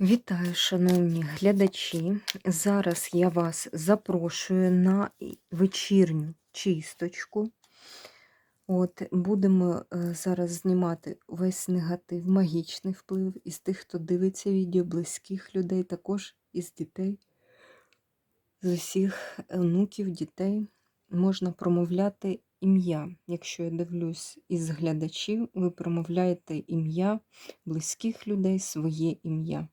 Вітаю, шановні глядачі. Зараз я вас запрошую на вечірню чисточку. От, Будемо е, зараз знімати весь негатив, магічний вплив із тих, хто дивиться відео, близьких людей, також із дітей, з усіх онуків, дітей. Можна промовляти ім'я. Якщо я дивлюсь із глядачів, ви промовляєте ім'я близьких людей, своє ім'я.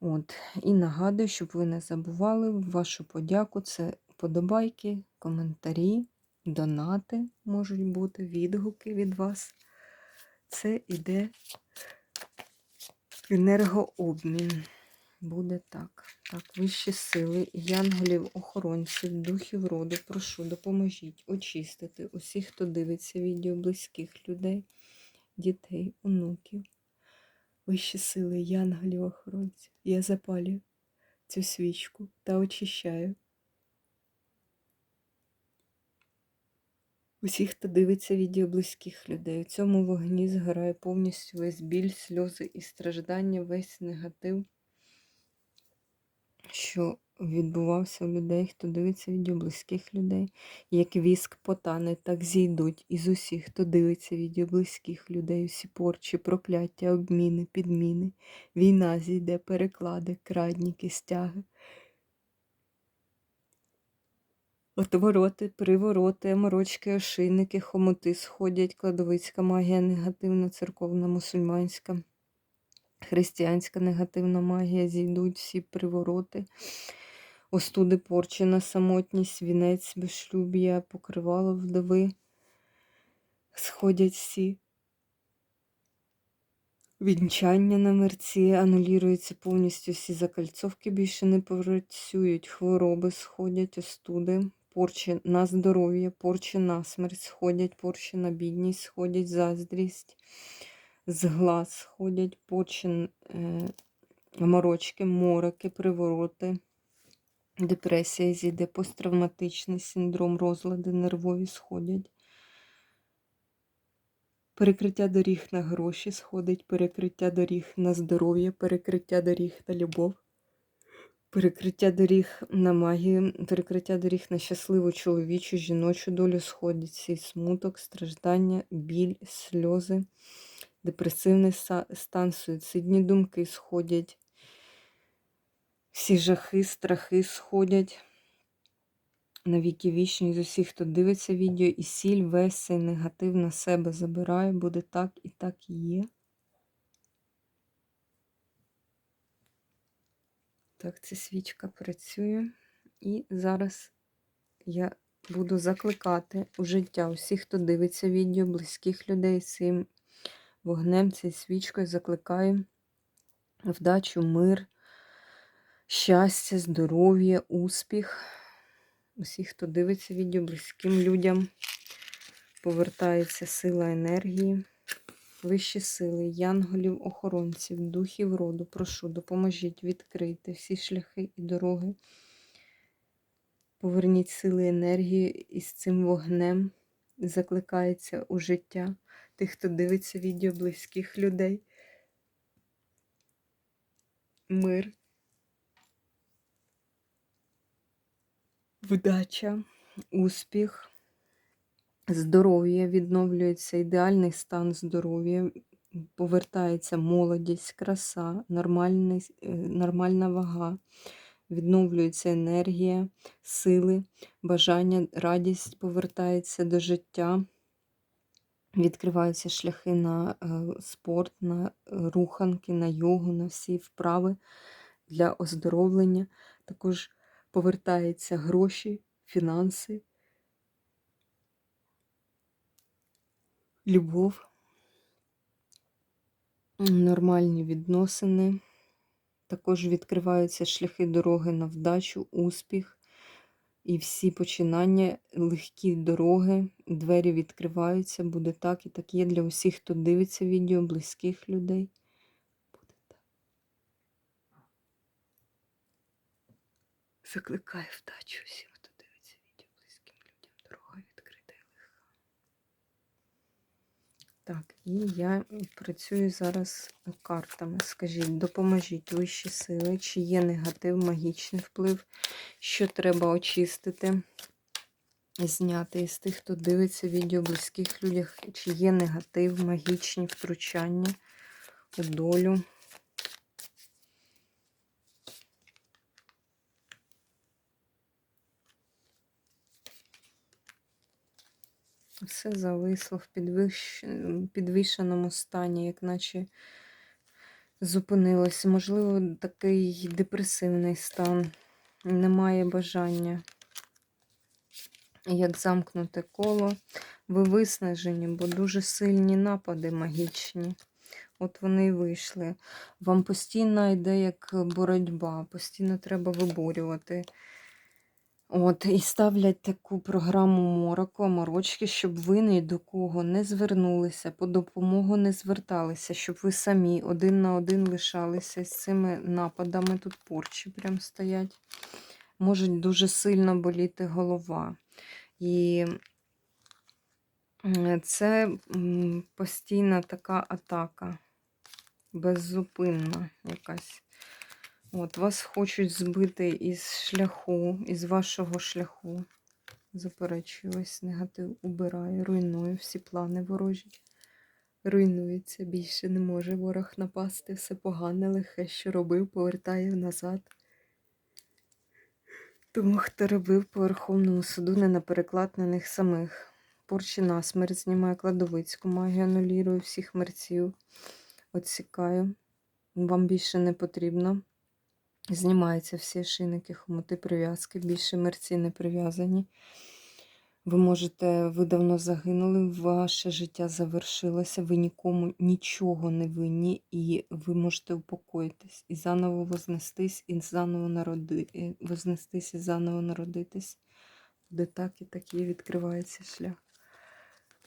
От. І нагадую, щоб ви не забували вашу подяку. Це подобайки, коментарі, донати можуть бути, відгуки від вас. Це іде енергообмін. Буде так. Так, вищі сили, янголів, охоронців, духів роду, прошу, допоможіть очистити усіх, хто дивиться відео близьких людей, дітей, онуків вищі сили, янголів охоронців, я запалюю цю свічку та очищаю. Усіх, хто дивиться відео близьких людей. У цьому вогні згорає повністю весь біль, сльози і страждання, весь негатив, що відбувався у людей, хто дивиться відео близьких людей, як віск потане, так зійдуть із усіх, хто дивиться відео близьких людей, усі порчі, прокляття, обміни, підміни, війна зійде, переклади, крадніки, стяги. Отвороти, привороти, морочки, ошийники, хомути сходять, кладовицька магія негативна, церковна, мусульманська, християнська негативна магія, зійдуть всі привороти. Остуди порчена, самотність, вінець, безшлюб'я, покривало вдови, сходять всі. Вінчання на мерці, анулюються повністю всі закальцовки, більше не працюють, хвороби сходять, остуди, порчі на здоров'я, порчі на смерть сходять, порчі на бідність сходять, заздрість, з глаз сходять, порчі е, морочки, мороки, привороти. Депресія зійде, посттравматичний синдром, розлади, нервові сходять. Перекриття доріг на гроші сходить, перекриття доріг на здоров'я, перекриття доріг на любов, перекриття доріг на магію, перекриття доріг на щасливу чоловічу, жіночу долю сходить цей смуток, страждання, біль, сльози, депресивний стан, суїцидні думки сходять. Всі жахи, страхи сходять на віки вічні з усіх, хто дивиться відео, і сіль весь цей негатив на себе забирає, буде так і так і є. Так, ця свічка працює. І зараз я буду закликати у життя усіх, хто дивиться відео, близьких людей цим вогнем, цією свічкою закликаю вдачу, мир щастя, здоров'я, успіх. Усіх, хто дивиться відео, близьким людям повертається сила енергії, вищі сили, янголів, охоронців, духів роду. Прошу, допоможіть відкрити всі шляхи і дороги. Поверніть сили енергії із цим вогнем. Закликається у життя тих, хто дивиться відео близьких людей. Мир. вдача, успіх, здоров'я, відновлюється ідеальний стан здоров'я, повертається молодість, краса, нормальний, е, нормальна вага, відновлюється енергія, сили, бажання, радість повертається до життя. Відкриваються шляхи на е, спорт, на руханки, на йогу, на всі вправи для оздоровлення. Також повертаються гроші, фінанси, любов, нормальні відносини. Також відкриваються шляхи дороги на вдачу, успіх. І всі починання, легкі дороги, двері відкриваються, буде так і так є для усіх, хто дивиться відео, близьких людей. Буде так. Закликаю вдачу всім, хто дивиться відео близьким людям. Дорога відкрита і легка. Так, і я працюю зараз картами. Скажіть, допоможіть вищі сили, чи є негатив, магічний вплив, що треба очистити, зняти із тих, хто дивиться відео близьких людях, чи є негатив, магічні втручання у долю. Все зависло в підвищ... підвішеному стані, як наче зупинилося. Можливо, такий депресивний стан. Немає бажання. Як замкнуте коло. Ви виснажені, бо дуже сильні напади магічні. От вони і вийшли. Вам постійно йде як боротьба, постійно треба виборювати. От, і ставлять таку програму мороку, морочки, щоб ви ні до кого не звернулися, по допомогу не зверталися, щоб ви самі один на один лишалися з цими нападами. Тут порчі прям стоять. Може дуже сильно боліти голова. І це постійна така атака, беззупинна якась. От, вас хочуть збити із шляху, із вашого шляху. Заперечую, ось негатив убираю, руйную всі плани ворожі. Руйнується, більше не може ворог напасти, все погане, лихе, що робив, повертає назад. Тому, хто робив по Верховному суду, не на переклад на них самих. Порчі на смерть знімаю кладовицьку магію, анулірую всіх мерців, отсікаю. Вам більше не потрібно. Знімаються всі шинники, хомути, прив'язки, більше мерці не прив'язані. Ви можете, ви давно загинули, ваше життя завершилося, ви нікому нічого не винні, і ви можете упокоїтись і заново вознестись, і заново народи, вознестись і заново народитись. Буде так і так є, відкривається шлях.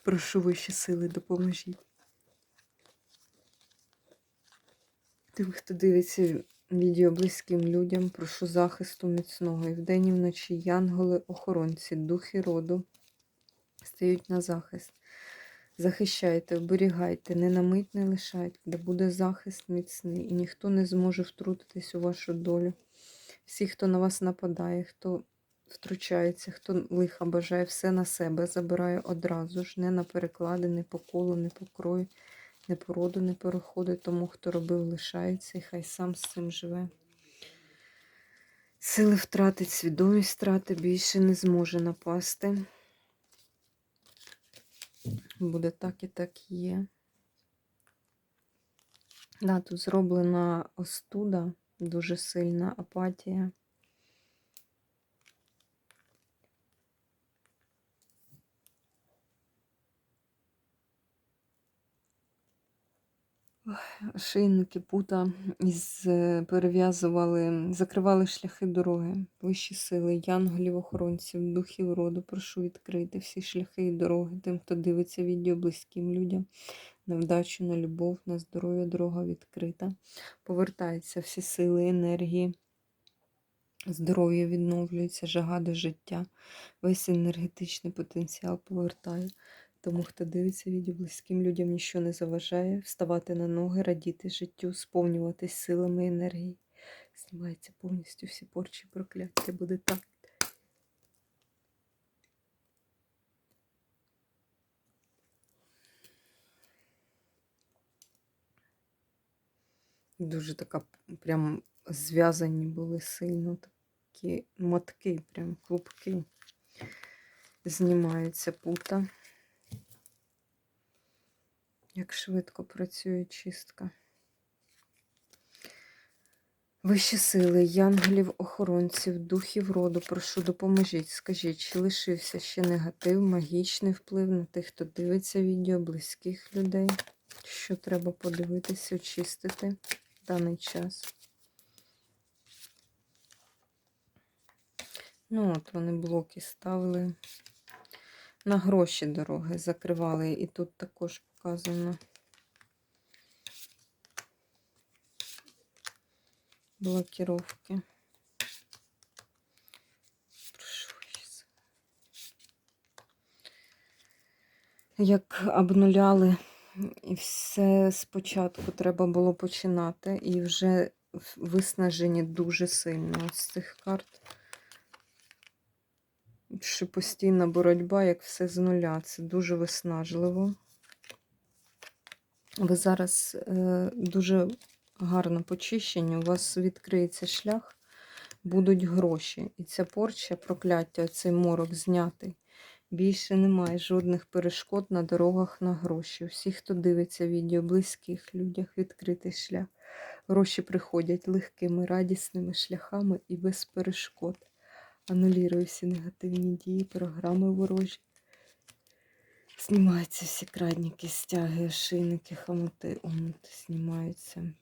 Прошу вищі сили, допоможіть. Тим, хто дивиться відео близьким людям, прошу захисту міцного. І вдень і вночі янголи, охоронці, духи роду стають на захист. Захищайте, оберігайте, не на мить не лишайте, де буде захист міцний, і ніхто не зможе втрутитись у вашу долю. Всі, хто на вас нападає, хто втручається, хто лиха бажає все на себе, забирає одразу ж, не на переклади, не по колу, не по крою, не по не переходить, тому хто робив, лишається, і хай сам з цим живе. Сили втратить, свідомість втрати, більше не зможе напасти. Буде так і так є. Да, тут зроблена остуда, дуже сильна апатія. Шийники пута із е, перев'язували, закривали шляхи дороги, вищі сили, янголів, охоронців, духів роду. Прошу відкрити всі шляхи і дороги тим, хто дивиться відео близьким людям. На вдачу, на любов, на здоров'я, дорога відкрита. Повертаються всі сили, енергії. Здоров'я відновлюється, жага до життя, весь енергетичний потенціал повертає. Тому, хто дивиться відео близьким людям, нічого не заважає, вставати на ноги, радіти життю, сповнюватись силами енергії. Знімається повністю всі порчі прокляття. Буде так. Дуже така прям зв'язані були сильно такі мотки, прям клубки. Знімаються пута. Як швидко працює чистка. Вищі сили, янголів, охоронців, духів роду, прошу, допоможіть. Скажіть, чи лишився ще негатив, магічний вплив на тих, хто дивиться відео, близьких людей? Що треба подивитися, очистити в даний час? Ну, от вони блоки ставили. На гроші дороги закривали, і тут також показано. Блокировки. Як обнуляли І все спочатку треба було починати, і вже виснажені дуже сильно з цих карт. Що постійна боротьба, як все з нуля. Це дуже виснажливо. Ви зараз е, дуже гарно почищені, у вас відкриється шлях, будуть гроші. І ця порча, прокляття, цей морок знятий. Більше немає жодних перешкод на дорогах на гроші. Усі, хто дивиться відео, близьких людях відкритий шлях. Гроші приходять легкими, радісними шляхами і без перешкод. Анулюю всі негативні дії, програми ворожі. Знімаються всі крадники, стяги, ошейники, хамути, омути, знімаються.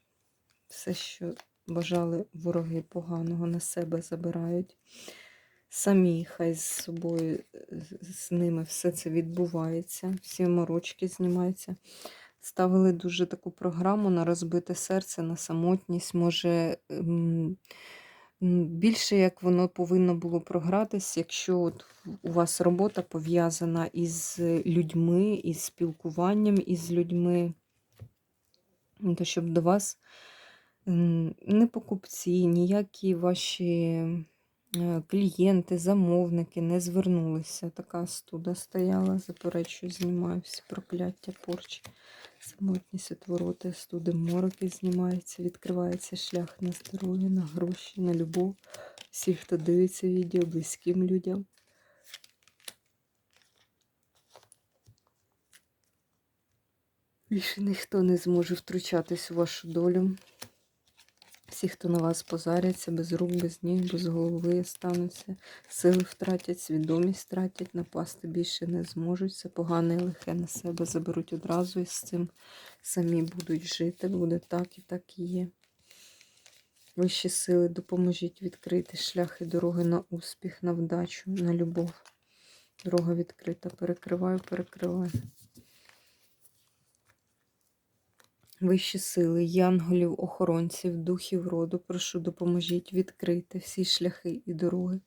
Все, що бажали вороги поганого на себе забирають. Самі хай з собою, з ними все це відбувається, всі морочки знімаються. Ставили дуже таку програму на розбите серце, на самотність. Може, м, м, більше як воно повинно було програтись, якщо от у вас робота пов'язана із людьми, із спілкуванням із людьми, Ну, то щоб до вас не покупці, ніякі ваші е, клієнти, замовники не звернулися. Така студа стояла, заперечую, знімаю всі прокляття, порчі, самотність, отвороти, студи, мороки знімаються, відкривається шлях на здоров'я, на гроші, на любов. Всі, хто дивиться відео, близьким людям. Більше ніхто не зможе втручатись у вашу долю. Всі, хто на вас позаряться, без рук, без ніг, без голови остануться, сили втратять, свідомість втратять, напасти більше не зможуть. Все погане і лихе на себе заберуть одразу і з цим самі будуть жити. Буде так і так і є. Вищі сили допоможіть відкрити шлях і дороги на успіх, на вдачу, на любов. Дорога відкрита. Перекриваю, перекриваю. Вищі сили, янголів, охоронців, духів роду, прошу, допоможіть відкрити всі шляхи і дороги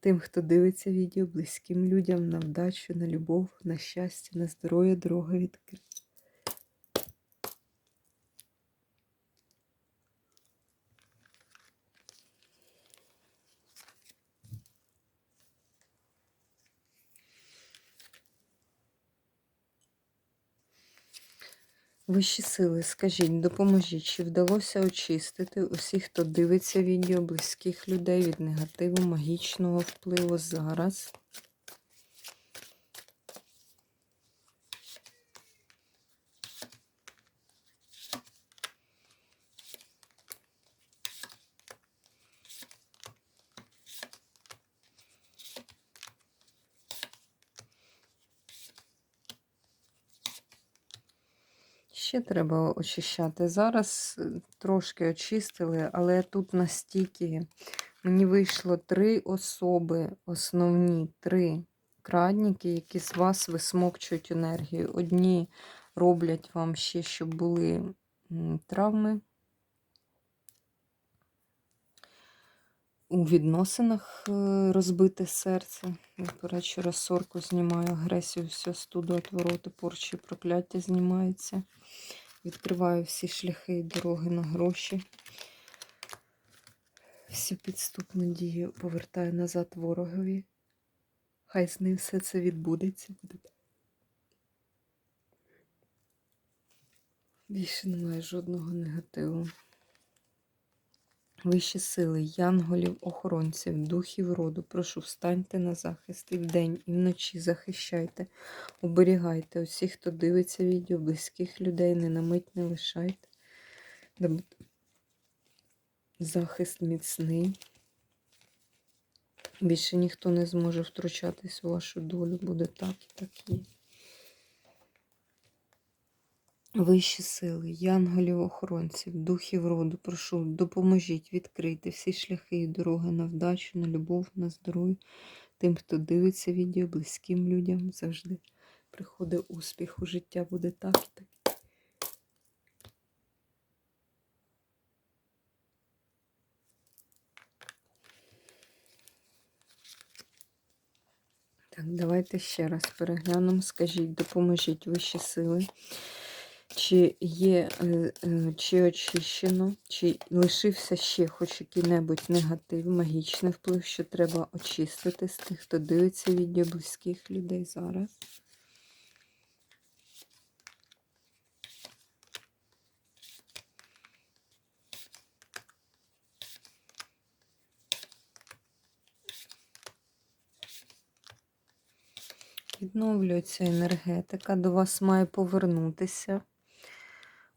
тим, хто дивиться відео, близьким людям на вдачу, на любов, на щастя, на здоров'я, дороги відкрита. Вищі сили, скажіть, допоможіть, чи вдалося очистити усіх, хто дивиться відео, близьких людей від негативу, магічного впливу зараз. Ще треба очищати. Зараз е, трошки очистили, але тут настільки мені вийшло три особи, основні три крадники, які з вас висмокчують енергію. Одні роблять вам ще, щоб були травми. У відносинах е, розбите серце. Заперечу, розсорку знімаю, агресію, всю студу, отвороти, порчі, прокляття знімаються. Відкриваю всі шляхи і дороги на гроші. Всю підступну дію повертаю назад ворогові. Хай з ним все це відбудеться. Більше немає жодного негативу. Вищі сили, янголів, охоронців, духів роду, прошу, встаньте на захист і вдень, і вночі захищайте, оберігайте усіх, хто дивиться відео, близьких людей, не на мить не лишайте. Захист міцний. Більше ніхто не зможе втручатись у вашу долю, буде так і так є. Вищі сили, янголів, охоронців, духів роду, прошу, допоможіть відкрити всі шляхи і дороги на вдачу, на любов, на здоров'я. Тим, хто дивиться відео, близьким людям завжди приходить успіх у життя, буде так і так. Так, давайте ще раз переглянемо. Скажіть, допоможіть вищі сили Чи є, е, е, чи очищено, чи лишився ще хоч який-небудь негатив, магічний вплив, що треба очистити з тих, хто дивиться відео близьких людей зараз. Відновлюється енергетика, до вас має повернутися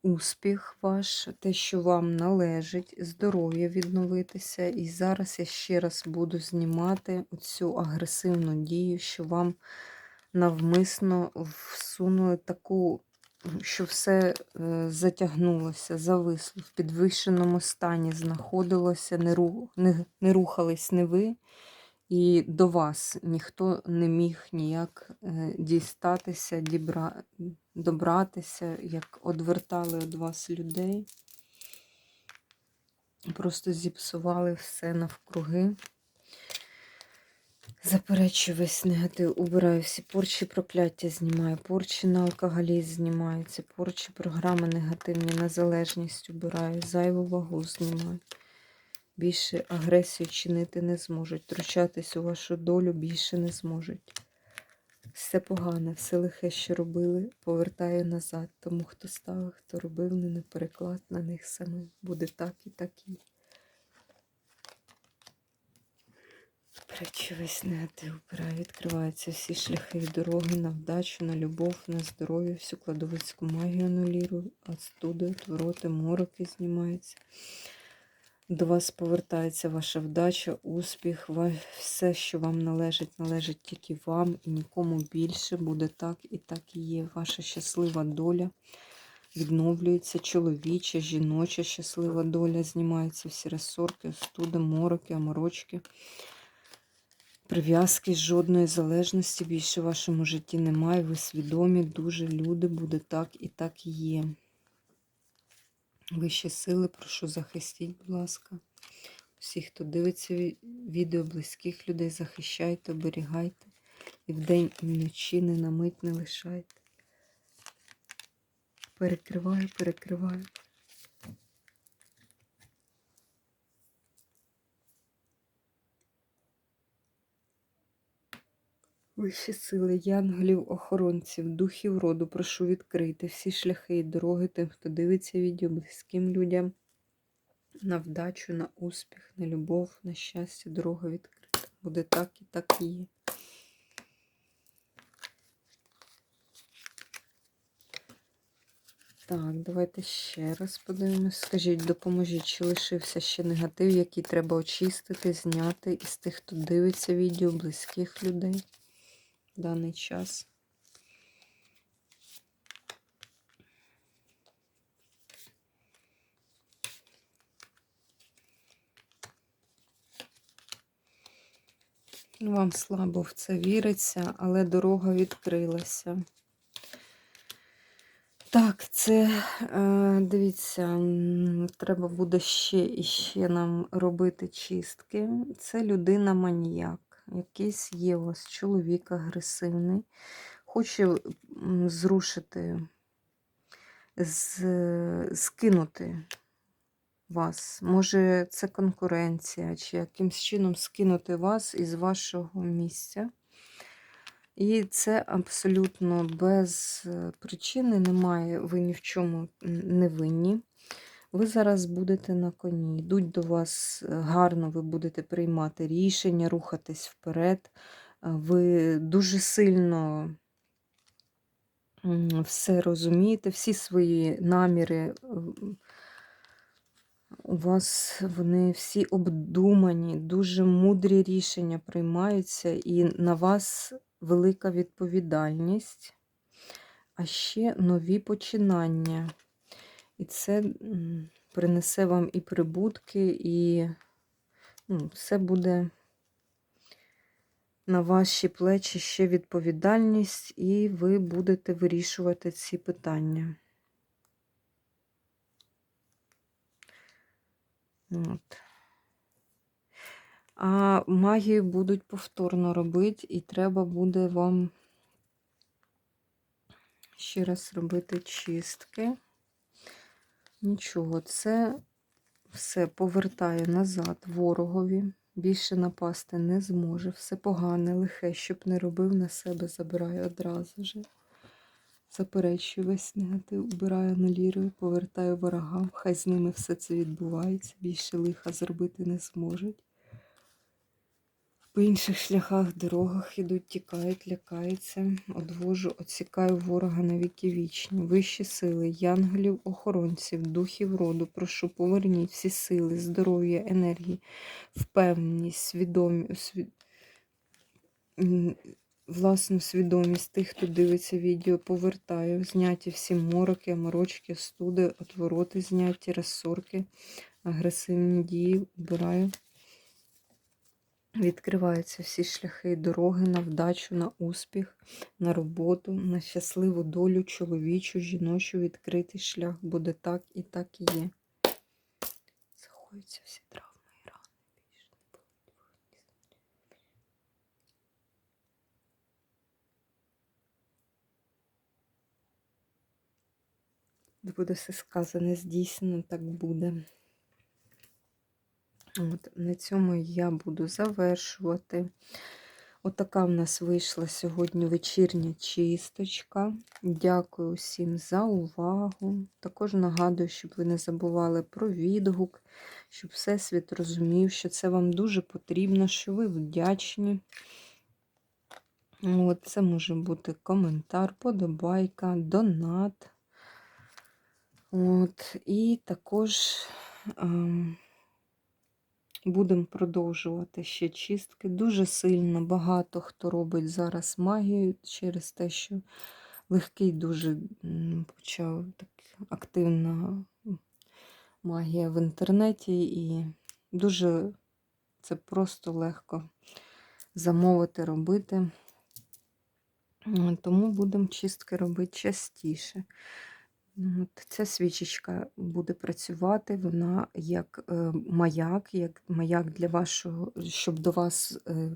успіх ваш, те, що вам належить, здоров'я відновитися. І зараз я ще раз буду знімати цю агресивну дію, що вам навмисно всунули таку, що все е, затягнулося, зависло, в підвищеному стані знаходилося, не, ру, не, не рухались не ви. І до вас ніхто не міг ніяк е, дістатися, дібра... добратися, як одвертали від вас людей. Просто зіпсували все навкруги. Заперечую весь негатив, убираю всі порчі, прокляття знімаю, порчі на алкоголізм знімаються, порчі програми негативні, незалежність убираю, зайву вагу знімаю. Більше агресію чинити не зможуть. Втручатись у вашу долю більше не зможуть. Все погане, все лихе, що робили, повертаю назад. Тому хто ставив, хто робив, не переклад на них самих. Буде так і так і. Пречу весь негатив, убираю, відкриваються всі шляхи і дороги на вдачу, на любов, на здоров'я, всю кладовицьку магію анулірую, отстуди, отвороти, мороки знімаються. До вас повертається ваша вдача, успіх, все, що вам належить, належить тільки вам і нікому більше. Буде так і так і є. Ваша щаслива доля відновлюється, чоловіча, жіноча щаслива доля, знімаються всі розсорки, остуди, мороки, аморочки. Прив'язки жодної залежності більше в вашому житті немає. Ви свідомі, дуже люди, буде так і так і є. Вищі сили, прошу захистіть, будь ласка. Всіх, хто дивиться відео близьких людей, захищайте, оберігайте. І вдень, і вночі не на мить не лишайте. Перекриваю, перекриваю. Вищі сили, янголів, охоронців, духів роду, прошу відкрити всі шляхи і дороги тим, хто дивиться відео близьким людям на вдачу, на успіх, на любов, на щастя, дорога відкрита. Буде так і так і є. Так, давайте ще раз подивимось. Скажіть, допоможіть, чи лишився ще негатив, який треба очистити, зняти із тих, хто дивиться відео, близьких людей в даний час. Вам слабо в це віриться, але дорога відкрилася. Так, це, е, дивіться, треба буде ще і ще нам робити чистки. Це людина-маніяк. Якийсь є у вас чоловік агресивний, хоче зрушити, скинути вас. Може, це конкуренція, чи якимсь чином скинути вас із вашого місця. І це абсолютно без е, причини, немає, ви ні в чому не винні. Ви зараз будете на коні, йдуть до вас е, гарно, ви будете приймати рішення, рухатись вперед. Ви дуже сильно все розумієте, всі свої наміри у вас вони всі обдумані, дуже мудрі рішення приймаються, і на вас велика відповідальність, а ще нові починання. І це принесе вам і прибутки, і ну, все буде на ваші плечі ще відповідальність, і ви будете вирішувати ці питання. От. А магію будуть повторно робити, і треба буде вам ще раз робити чистки. Нічого, це все повертає назад ворогові. Більше напасти не зможе. Все погане, лихе, щоб не робив на себе, забираю одразу же. Заперечую весь негатив, убираю анулірую, повертаю ворогам. Хай з ними все це відбувається. Більше лиха зробити не зможуть. По інших шляхах, дорогах ідуть, тікають, лякаються. Одвожу, отсікаю ворога на віки вічні. Вищі сили, янголів, охоронців, духів роду. Прошу, поверніть всі сили, здоров'я, енергії, впевненість, свідомі, свід... власну свідомість тих, хто дивиться відео, повертаю. Зняті всі мороки, морочки, студи, отвороти зняті, розсорки, агресивні дії, убираю. Відкриваються всі шляхи і дороги на вдачу, на успіх, на роботу, на щасливу долю, чоловічу, жіночу, відкритий шлях буде так і так і є. Захоються всі травми і рани. Буде все сказане, здійснено, так буде. От, на цьому я буду завершувати. Отака в нас вийшла сьогодні вечірня чисточка. Дякую всім за увагу. Також нагадую, щоб ви не забували про відгук, щоб Всесвіт розумів, що це вам дуже потрібно, що ви вдячні. От, це може бути коментар, подобайка, донат. От, і також. Ем, Будемо продовжувати ще чистки. Дуже сильно багато хто робить зараз магію через те, що легкий дуже почав так активна магія в інтернеті, і дуже це просто легко замовити, робити. Тому будемо чистки робити частіше. Ну, От Ця свічечка буде працювати, вона як е, маяк, як маяк для вашого, щоб до вас е,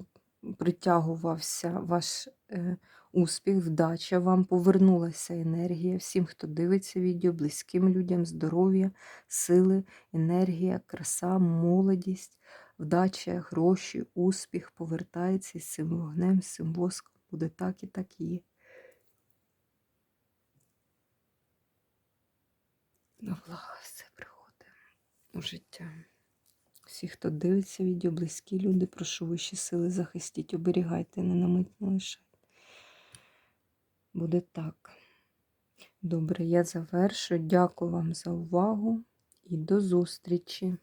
притягувався ваш е, успіх, вдача, вам повернулася енергія всім, хто дивиться відео, близьким людям, здоров'я, сили, енергія, краса, молодість, вдача, гроші, успіх повертається з цим вогнем, з цим воском. Буде так і так є. На благо все приходить у життя. Всі, хто дивиться відео, близькі люди, прошу вищі сили захистіть, оберігайте, не на мить не лишайте. Буде так. Добре, я завершую. Дякую вам за увагу і до зустрічі!